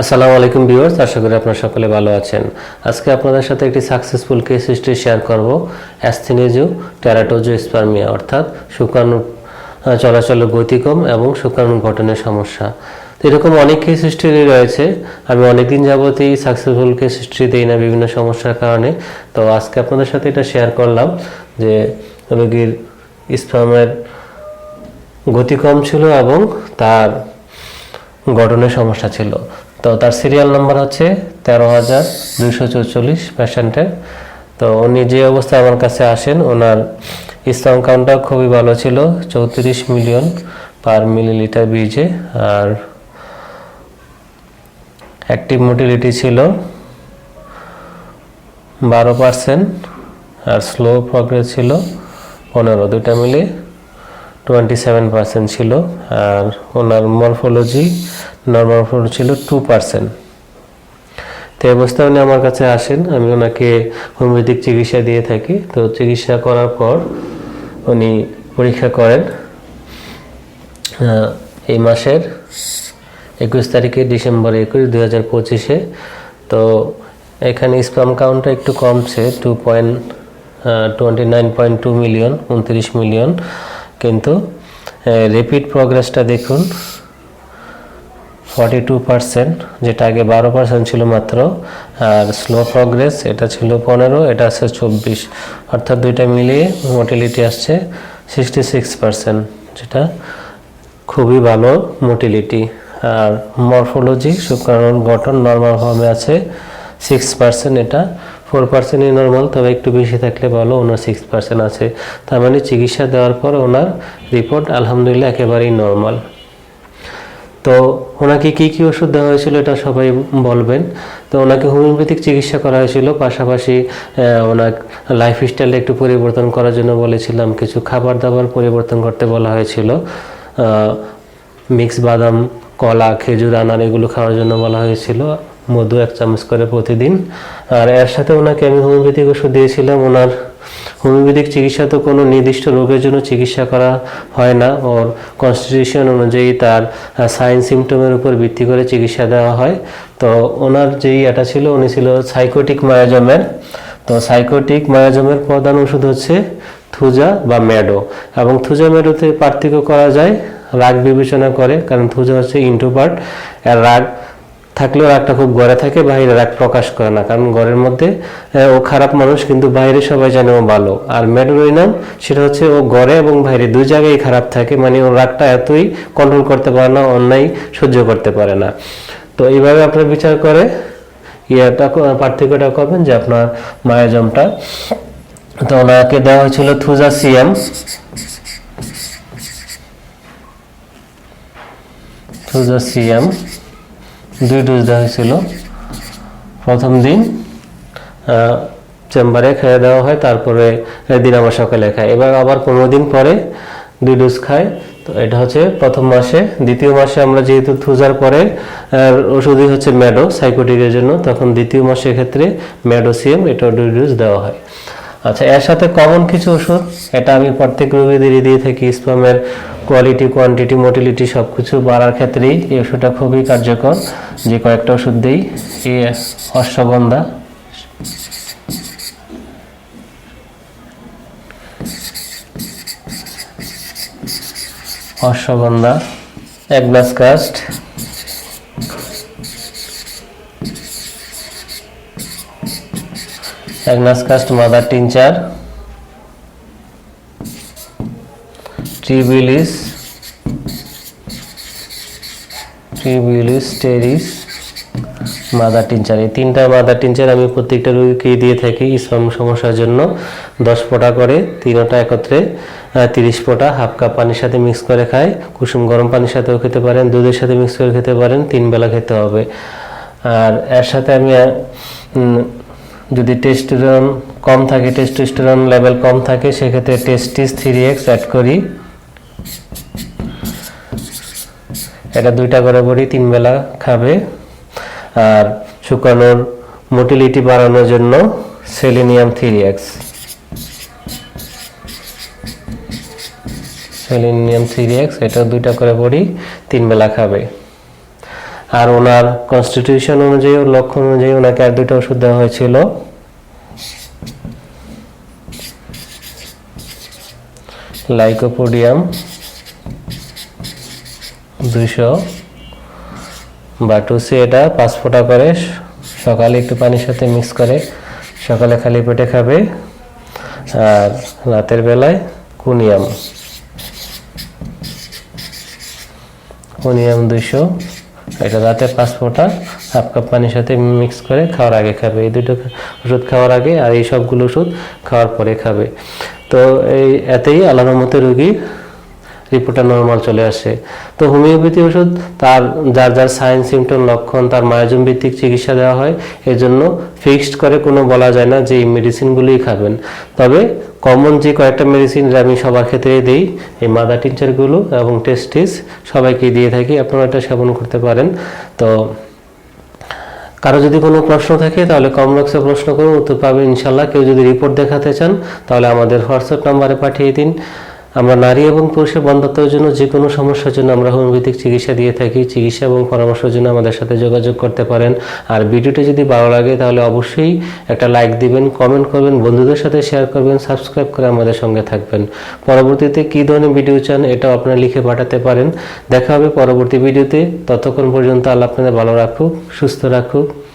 আসসালামু আলাইকুম ভিউয়ার্স আশা করি আপনারা সকলে ভালো আছেন। আজকে আপনাদের সাথে একটি সাকসেসফুল কেস হিস্ট্রি শেয়ার করব। অ্যাস্থেনেজু টেরাটোজো স্পার্মিয়া অর্থাৎ আহ, চলাচলের গতি কম এবং শুক্রাণু গঠনের সমস্যা। তো এরকম অনেক কেস হিস্ট্রি রয়েছে। আমি অনেকদিন যাবতই সাকসেসফুল কেস হিস্ট্রি দিই না বিভিন্ন সমস্যার কারণে। তো আজকে আপনাদের সাথে এটা শেয়ার করলাম যে রোগীর স্পার্মের গতি কম ছিল এবং তার গঠনের সমস্যা ছিল। তো তার সিরিয়াল নাম্বার হচ্ছে তেরো হাজার দুইশো চৌচল্লিশ পেশেন্টের তো উনি যে অবস্থায় আমার কাছে আসেন, ওনার স্ট্রং কাউন্টটা খুবই ভালো ছিল, চৌত্রিশ মিলিয়ন পার মিলিলিটার বীজে। আর অ্যাক্টিভ মোটিলিটি ছিল বারো পার্সেন্ট আর স্লো প্রগ্রেস ছিল পনেরো, দুইটা মিলে টোয়েন্টি সেভেন পার্সেন্ট ছিল। আর ওনার মরফোলজি নর্মাল ফ্লোর ছিল টু পার্সেন্ট তো অবস্থায় উনি আমার কাছে আসেন, আমি ওনাকে হোমিওপ্যাথিক চিকিৎসা দিয়ে থাকি। তো চিকিৎসা করার পর উনি পরীক্ষা করেন এই মাসের একুশ তারিখে ডিসেম্বর একুশ দু হাজার পঁচিশে। তো এখানে স্পাম কাউন্টটা একটু কমছে two point twenty nine point two million উনত্রিশ মিলিয়ন কিন্তু রেপিড প্রোগ্রেসটা দেখুন ফর্টি টু পার্সেন্ট যেটা আগে বারো পার্সেন্ট ছিল মাত্র, আর স্লো প্রগ্রেস এটা ছিল পনেরো, এটা আছে চব্বিশ। অর্থাৎ দুইটা মিলিয়ে মোটিলিটি আসছে সিক্সটি সিক্স পার্সেন্ট যেটা খুবই ভালো মোটিলিটি আর মরফোলজি শুক্রাণুর গঠন নর্মাল ফর্মে আছে সিক্স পার্সেন্ট এটা ফোর পার্সেন্টই নর্মাল তবে একটু বেশি থাকলে ভালো, ওনার সিক্স পার্সেন্ট আছে। তার মানে চিকিৎসা দেওয়ার পর ওনার রিপোর্ট আলহামদুলিল্লাহ, একেবারেই নর্মাল তো ওনাকে কি কি ওষুধ দেওয়া হয়েছিল এটা সবাই বলবেন। তো ওনাকে হোমিওপ্যাথিক চিকিৎসা করা হয়েছিল, পাশাপাশি ওনার লাইফ স্টাইলে একটু পরিবর্তন করার জন্য বলেছিলাম, কিছু খাবার দাবার পরিবর্তন করতে বলা হয়েছিল। মিক্স বাদাম, কলা, খেজুর, আনার এগুলো খাওয়ার জন্য বলা হয়েছিল, মধু এক চামচ করে প্রতিদিন। আর এর সাথে ওনাকে আমি হোমিওপ্যাথিক ওষুধ দিয়েছিলাম, ওনার হোমিওপ্যাথিক চিকিৎসা তো কোনো নির্দিষ্ট রোগের জন্য চিকিৎসা করা হয় না। ওর কনস্টিটিউশন অনুযায়ী তার সাইন সিমটমের উপর ভিত্তি করে চিকিৎসা দেওয়া হয়। তো ওনার যেই এটা ছিল, উনি ছিল সাইকোটিক মায়াজমের তো সাইকোটিক মায়াজমের প্রধান ওষুধ হচ্ছে থুজা বা ম্যাডো। এবং থুজা, ম্যাডোতে পার্থক্য করা যায়, রাগ বিবেচনা করে, কারণ থুজা হচ্ছে ইন্ট্রোপার্ট আর রাগ থাকলেও রাগটা খুব গড়ে থাকে, বাইরে রাগ প্রকাশ করে না। কারণ ঘরের মধ্যে ও খারাপ মানুষ, কিন্তু বাইরে সবাই জানে ও ভালো। আর ম্যাডোরিনাম সেটা হচ্ছে ও ঘরে এবং বাইরে দুই জায়গায় খারাপ থাকে মানে ও রাগটা এতই কন্ট্রোল করতে পারে না, অন্যায় সহ্য করতে পারে না। তো এইভাবে আপনার বিচার করে, ইয়েটা পার্থক্যটা করবেন যে আপনার মায়াজমটা তো ওনাকে দেওয়া হয়েছিল থুজা সিএম থুজা সিএম দুই ডোজ দেওয়া হয়েছিল। প্রথম দিন চেম্বারে খেয়ে দেওয়া হয়, তারপরে দিন আমার সকালে খায়। এবার আবার পনেরো দিন পরে দুই ডোজ খায়। তো এটা হচ্ছে প্রথম মাসে। দ্বিতীয় মাসে আমরা যেহেতু থুজার পরে ওষুধই হচ্ছে ম্যাডো সাইকোটিকের জন্য, তখন দ্বিতীয় মাসের ক্ষেত্রে ম্যাডোসিয়াম এটা দুই ডোজ দেওয়া হয়। আচ্ছা এর সাথে কমন কিছু ওষুধ? এটা আমি প্রত্যেক রোগীদেরই দিয়ে থাকি স্পামের কোয়ালিটি কোয়ান্টিটি মোটিলিটি সব কিছু বাড়ার ক্ষেত্রেই এই ওষুধটা খুবই কার্যকর। যে কয়েকটা ওষুধ দিই এই অশ্বগন্ধা অশ্বগন্ধা এক গ্লাস কাস্ট। এক glass caste mother tincture Tribulus Tribulus terrestris mother tincture এই তিনটা মাদার টিনচার আমি প্রত্যেকটা রোগীকে দিয়ে থাকি স্পাম সমস্যার জন্য। দশ ফোঁটা করে, তিনটা একত্রে তিরিশ ফোঁটা হাফ কাপ পানির সাথে মিক্স করে খায় কুসুম গরম পানির সাথেও খেতে পারেন, দুধের সাথে মিক্স করে খেতে পারেন, তিন বেলা খেতে হবে। আর এর সাথে আমি যদি টেস্টোস্টেরন কম থাকে টেস্টোস্টেরন লেভেল কম থাকে, সেক্ষেত্রে টেস্টিস থ্রি এক্স অ্যাড করি। এটা দুইটা করে বড়ি, তিন বেলা খাবে। আর শুকানোর মোটিলিটি বাড়ানোর জন্য selenium three X selenium three X এটা দুইটা করে বড়ি, তিন বেলা খাবে। আর ওনার কনস্টিটিউশন অনুযায়ী ও লক্ষণ অনুযায়ী ওনাকে আর দুটো ওষুধ দেওয়া হয়েছিল। লাইকোপোডিয়াম দুইশো। বাটুসি এটা পাঁচ ফোঁটা করে, সকালে একটু পানির সাথে মিক্স করে, সকালে খালি পেটে খাবে, আর রাতের বেলায় কুনিয়াম। কুনিয়াম দুইশো। এটা রাতে পাঁচ ফোঁটা হাফ কাপ পানির সাথে মিক্স করে খাওয়ার আগে খাবে। এই দুটো ওষুধ খাওয়ার আগে আর এই সবগুলো ওষুধ খাওয়ার পরে খাবে। তো এই এতেই আল্লাহর মতো রোগী রিপোর্টটা নর্মাল চলে আসে। তো হোমিওপ্যাথি ওষুধ, তার যার যার সাইন সিমটম লক্ষণ, তার মায়োজম ভিত্তিক চিকিৎসা দেওয়া হয়, এর জন্য ফিক্সড করে কোনো বলা যায় না যে এই মেডিসিনগুলোই খাবেন। তবে কমন যে কয়েকটা মেডিসিন আমি সবার ক্ষেত্রেই দিই, এই মাদার টিনচারগুলো এবং টেস্টিস সবাইকে দিয়ে থাকি, আপনারা এটা সেবন করতে পারেন। তো কারও যদি কোনো প্রশ্ন থাকে, তাহলে কম বক্সে প্রশ্ন করুন, উত্তর পাবেন ইনশাল্লাহ কেউ যদি রিপোর্ট দেখাতে চান, তাহলে আমাদের হোয়াটসঅ্যাপ নাম্বারে পাঠিয়ে দিন। আমরা নারী এবং পুরুষের বন্ধাত্বের জন্য যে কোনো সমস্যার জন্য আমরা হোমিওপ্যাথিক চিকিৎসা দিয়ে থাকি, চিকিৎসা এবং পরামর্শের জন্য আমাদের সাথে যোগাযোগ করতে পারেন। আর ভিডিওটি যদি ভালো লাগে তাহলে অবশ্যই একটা লাইক দিবেন, কমেন্ট করবেন, বন্ধুদের সাথে শেয়ার করবেন, সাবস্ক্রাইব করে আমাদের সঙ্গে থাকবেন। পরবর্তীতে কী ধরনের ভিডিও চান এটাও আপনারা লিখে পাঠাতে পারেন। দেখা হবে পরবর্তী ভিডিওতে। ততক্ষণ পর্যন্ত আল্লাহ আপনাদের ভালো রাখুক, সুস্থ রাখুক।